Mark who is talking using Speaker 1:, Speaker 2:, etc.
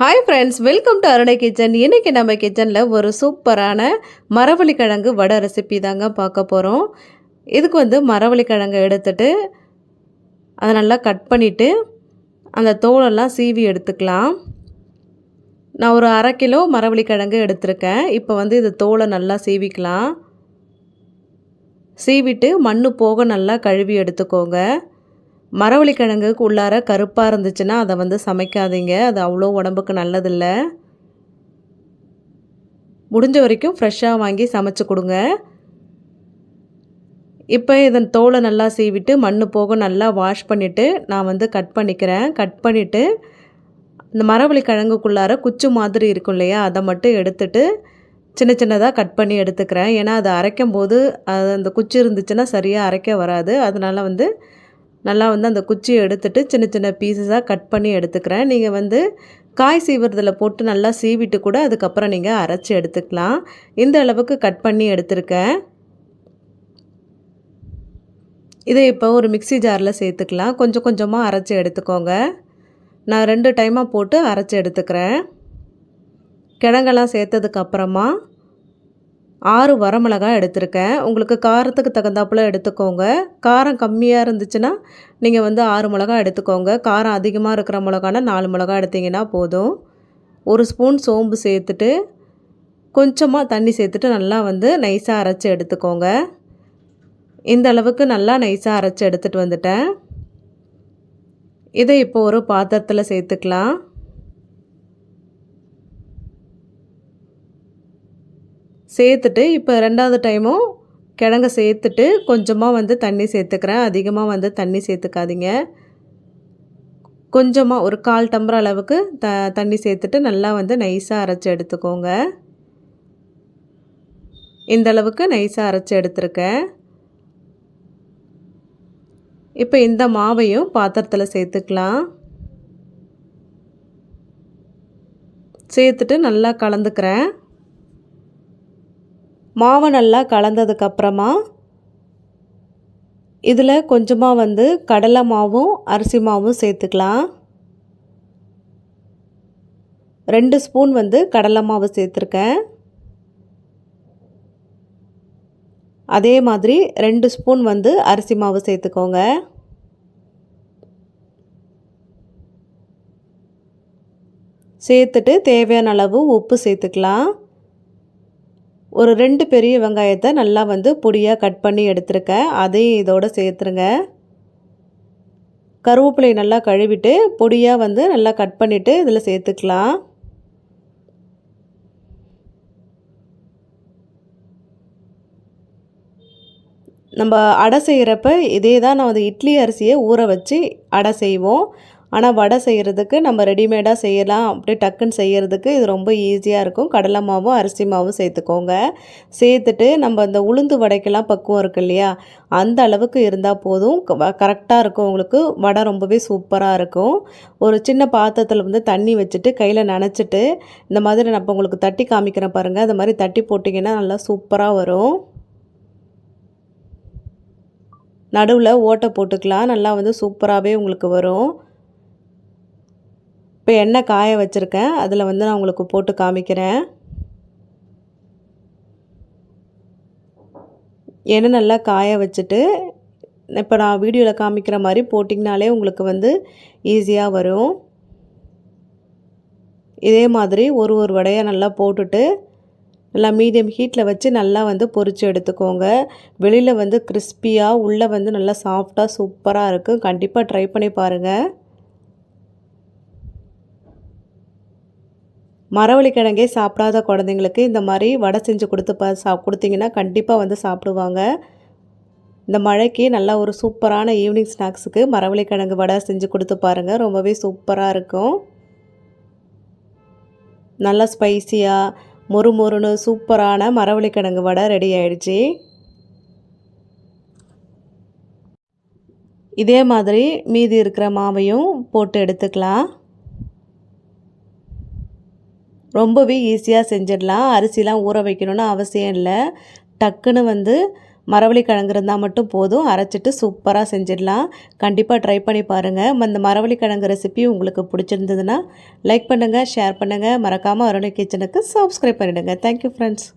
Speaker 1: Hi friends welcome to Arunai kitchen இன்றைக்கி நம்ம கிச்சனில் ஒரு சூப்பரான மரவள்ளி கிழங்கு வடை ரெசிபி தாங்க பார்க்க போகிறோம் இதுக்கு வந்து மரவள்ளி கிழங்கு எடுத்துட்டு அதை நல்லா கட் பண்ணிவிட்டு அந்த தோலெல்லாம் சீவி எடுத்துக்கலாம். நான் ஒரு அரை கிலோ மரவள்ளி கிழங்கு எடுத்திருக்கேன். இப்போ வந்து இது தோலை நல்லா சீவிக்கலாம். சீவிட்டு மண்ணு போக நல்லா கழுவி எடுத்துக்கோங்க. மரவள்ளி கிழங்குக்கு உள்ளார கருப்பாக இருந்துச்சுன்னா அதை வந்து சமைக்காதீங்க. அது அவ்வளோ உடம்புக்கு நல்லதில்லை. முடிஞ்ச வரைக்கும் ஃப்ரெஷ்ஷாக வாங்கி சமைச்சு கொடுங்க. இப்போ இதன் தோலை நல்லா சீவிட்டு மண் போக நல்லா வாஷ் பண்ணிவிட்டு நான் வந்து கட் பண்ணிக்கிறேன். கட் பண்ணிவிட்டு இந்த மரவள்ளி கிழங்குக்குள்ளார குச்சி மாதிரி இருக்கும் இல்லையா அதை மட்டும் எடுத்துட்டு சின்ன சின்னதாக கட் பண்ணி எடுத்துக்கிறேன். ஏன்னா அது அரைக்கும் போது அது அந்த குச்சி இருந்துச்சுன்னா சரியாக அரைக்க வராது. அதனால் வந்து நல்லா வந்து அந்த குச்சியை எடுத்துட்டு சின்ன சின்ன பீசஸாக கட் பண்ணி எடுத்துக்கிறேன். நீங்கள் வந்து காய் சீவுறதில் போட்டு நல்லா சீவிட்டு கூட அதுக்கப்புறம் நீங்கள் அரைச்சி எடுத்துக்கலாம். இந்த அளவுக்கு கட் பண்ணி எடுத்திருக்கேன். இதை இப்போ ஒரு மிக்சி ஜாரில் சேர்த்துக்கலாம். கொஞ்சம் கொஞ்சமாக அரைச்சி எடுத்துக்கோங்க. நான் ரெண்டு டைமாக போட்டு அரைச்சி எடுத்துக்கிறேன். கிழங்கெல்லாம் சேர்த்ததுக்கப்புறமா ஆறு வரமிளகாய் எடுத்திருக்கேன். உங்களுக்கு காரத்துக்கு தகுந்தாப்புல எடுத்துக்கோங்க. காரம் கம்மியாக இருந்துச்சுன்னா நீங்கள் வந்து ஆறு மிளகா எடுத்துக்கோங்க. காரம் அதிகமாக இருக்கிற மிளகானா நாலு மிளகா எடுத்திங்கன்னா போதும். ஒரு ஸ்பூன் சோம்பு சேர்த்துட்டு கொஞ்சமாக தண்ணி சேர்த்துட்டு நல்லா வந்து நைஸாக அரைச்சி எடுத்துக்கோங்க. இந்த அளவுக்கு நல்லா நைஸாக அரைச்சி எடுத்துகிட்டு வந்துட்டேன். இதை இப்போ ஒரு பாத்திரத்தில் சேர்த்துக்கலாம். சேர்த்துட்டு இப்போ ரெண்டாவது டைமும் கிழங்க சேர்த்துட்டு கொஞ்சமாக வந்து தண்ணி சேர்த்துக்கிறேன். அதிகமாக வந்து தண்ணி சேர்த்துக்காதீங்க. கொஞ்சமாக ஒரு கால் டம்பர் அளவுக்கு த தண்ணி சேர்த்துட்டு நல்லா வந்து நைஸாக அரைச்சி எடுத்துக்கோங்க. இந்த அளவுக்கு நைஸாக அரைச்சி எடுத்துருக்கேன். இப்போ இந்த மாவையும் பாத்திரத்தில் சேர்த்துக்கலாம். சேர்த்துட்டு நல்லா கலந்துக்கிறேன். மாவு நல்லா கலந்ததுக்கப்புறமா இதில் கொஞ்சமாக வந்து கடலை மாவும் அரிசி மாவும் சேர்த்துக்கலாம். ரெண்டு ஸ்பூன் வந்து கடலை மாவு சேர்த்துருக்கேன். அதே மாதிரி ரெண்டு ஸ்பூன் வந்து அரிசி மாவு சேர்த்துக்கோங்க. சேர்த்துட்டு தேவையான அளவு உப்பு சேர்த்துக்கலாம். ஒரு ரெண்டு பெரிய வெங்காயத்தை நல்லா வந்து பொடியாக கட் பண்ணி எடுத்துருக்கேன். அதையும் இதோடு சேர்த்துருங்க. கருவேப்பிலையை நல்லா கழுவிட்டு பொடியாக வந்து நல்லா கட் பண்ணிவிட்டு இதில் சேர்த்துக்கலாம். நம்ம அடை செய்கிறப்ப இதே தான் நான் வந்து இட்லி அரிசியை ஊற வச்சு அடை செய்வோம். ஆனால் வடை செய்கிறதுக்கு நம்ம ரெடிமேடாக செய்யலாம். அப்படியே டக்குன்னு செய்கிறதுக்கு இது ரொம்ப ஈஸியாக இருக்கும். கடலை மாவும் அரிசி மாவும் சேர்த்துக்கோங்க. சேர்த்துட்டு நம்ம இந்த உளுந்து வடைக்கெல்லாம் பக்குவம் இருக்கு இல்லையா? அந்த அளவுக்கு இருந்தால் போதும். கரெக்டாக இருக்கும் உங்களுக்கு. வடை ரொம்பவே சூப்பராக இருக்கும். ஒரு சின்ன பாத்திரத்தில் வந்து தண்ணி வச்சுட்டு கையில் நனைச்சிட்டு இந்த மாதிரி நான் இப்போ உங்களுக்கு தட்டி காமிக்கிறேன் பாருங்கள் அந்த மாதிரி தட்டி போட்டிங்கன்னா நல்லா சூப்பராக வரும். நடுவில் ஓட்டை போட்டுக்கலாம். நல்லா வந்து சூப்பராகவே உங்களுக்கு வரும். இப்போ எண்ணெய் காய வச்சுருக்கேன். அதில் வந்து நான் உங்களுக்கு போட்டு காமிக்கிறேன். எண்ணெய் நல்லா காய வச்சுட்டு இப்போ நான் வீடியோவில் காமிக்கிற மாதிரி போட்டிங்கனாலே உங்களுக்கு வந்து ஈஸியாக வரும். இதே மாதிரி ஒரு ஒரு வடையை நல்லா போட்டுட்டு நல்லா மீடியம் ஹீட்டில் வச்சு நல்லா வந்து பொரித்து எடுத்துக்கோங்க. வெளியில் வந்து கிறிஸ்பியாக உள்ளே வந்து நல்லா சாஃப்டாக சூப்பராக இருக்கும். கண்டிப்பாக ட்ரை பண்ணி பாருங்கள் மரவள்ளி கிழங்கே சாப்பிடாத குழந்தைங்களுக்கு இந்த மாதிரி வடை செஞ்சு கொடுத்து பா சா கொடுத்தீங்கன்னா கண்டிப்பாக வந்து சாப்பிடுவாங்க. இந்த மழைக்கு நல்லா ஒரு சூப்பரான ஈவினிங் ஸ்நாக்ஸுக்கு மரவள்ளி கிழங்கு வடை செஞ்சு கொடுத்து பாருங்கள் ரொம்பவே சூப்பராக இருக்கும். நல்லா ஸ்பைசியாக மொறு மொறுன்னு சூப்பரான மரவள்ளிக்கிழங்கு வடை ரெடி ஆயிடுச்சு. இதே மாதிரி மீதி இருக்கிற மாவையும் போட்டு எடுத்துக்கலாம். ரொம்பவே ஈஸியாக செஞ்சிடலாம். அரிசிலாம் ஊற வைக்கணும்னு அவசியம் இல்லை. டக்குன்னு வந்து மரவள்ளி கிழங்கு இருந்தால் மட்டும் போதும். அரைச்சிட்டு சூப்பராக செஞ்சிடலாம். கண்டிப்பாக ட்ரை பண்ணி பாருங்கள் அந்த மரவள்ளி கிழங்கு ரெசிபி உங்களுக்கு பிடிச்சிருந்ததுன்னா லைக் பண்ணுங்கள் ஷேர் பண்ணுங்கள் மறக்காமல் அருணை கிச்சனுக்கு சப்ஸ்கிரைப் பண்ணிவிடுங்க தேங்க்யூ ஃப்ரெண்ட்ஸ்